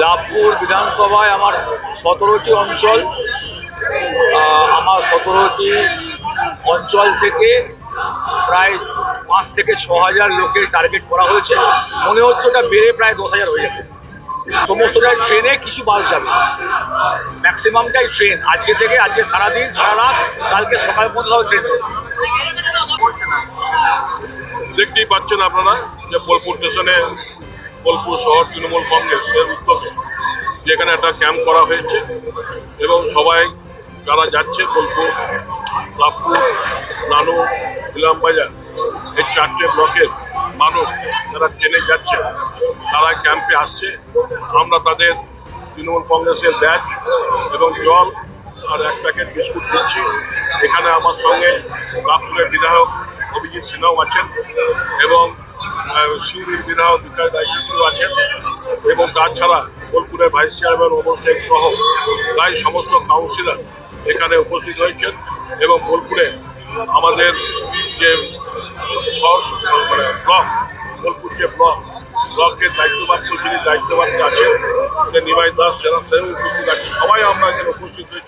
লাভপুর বিধানসভায় আমার সতেরোটি অঞ্চল আমার সতেরোটি অঞ্চল থেকে প্রায় পাঁচ থেকে ছ হাজার লোকের টার্গেট করা হয়েছে। মনে হচ্ছে ওটা বেড়ে প্রায় দশ হাজার হয়ে যাবে। সমস্তটাই ট্রেনে কিছু বাস যাবে। ম্যাক্সিমামটাই ট্রেন। আজকে থেকে আজকে সারাদিন, সারা রাত, কালকে সকাল পর্যন্ত ট্রেন। দেখতেই পাচ্ছেন আপনারা যে বোলপুর স্টেশনে বোলপুর শহর তৃণমূল কংগ্রেসের উদ্যোগে যেখানে একটা ক্যাম্প করা হয়েছে এবং সবাই যারা যাচ্ছে, বোলপুর, লাভপুর, নানু, ইলামবাজার, এই চারটে ব্লকের মানুষ যারা ট্রেনে যাচ্ছে, তারা ক্যাম্পে আসছে। আমরা তাদের তৃণমূল কংগ্রেসের ব্যাচ এবং জল আর এক প্যাকেট বিস্কুট দিচ্ছি। এখানে আমার সঙ্গে লাভপুরের বিধায়ক অভিজিৎ সিনহাও আছেন এবং সিউড়ির বিধায়ক বিকাশ দায়িত্ব আছেন এবং তাছাড়া বোলপুরের ভাইস চেয়ারম্যান অমর শেখ সহ প্রায় সমস্ত কাউন্সিলর এখানে উপস্থিত হয়েছেন এবং বোলপুরে আমাদের যে মানে ব্লক, বোলপুর যে ব্লক ব্লকের দায়িত্বপ্রাপ্ত যিনি দায়িত্বপ্রাপ্ত আছেন নিমাই দাস সেরা সেও উপস্থিত আছে সবাই আমরা এখানে উপস্থিত হয়ে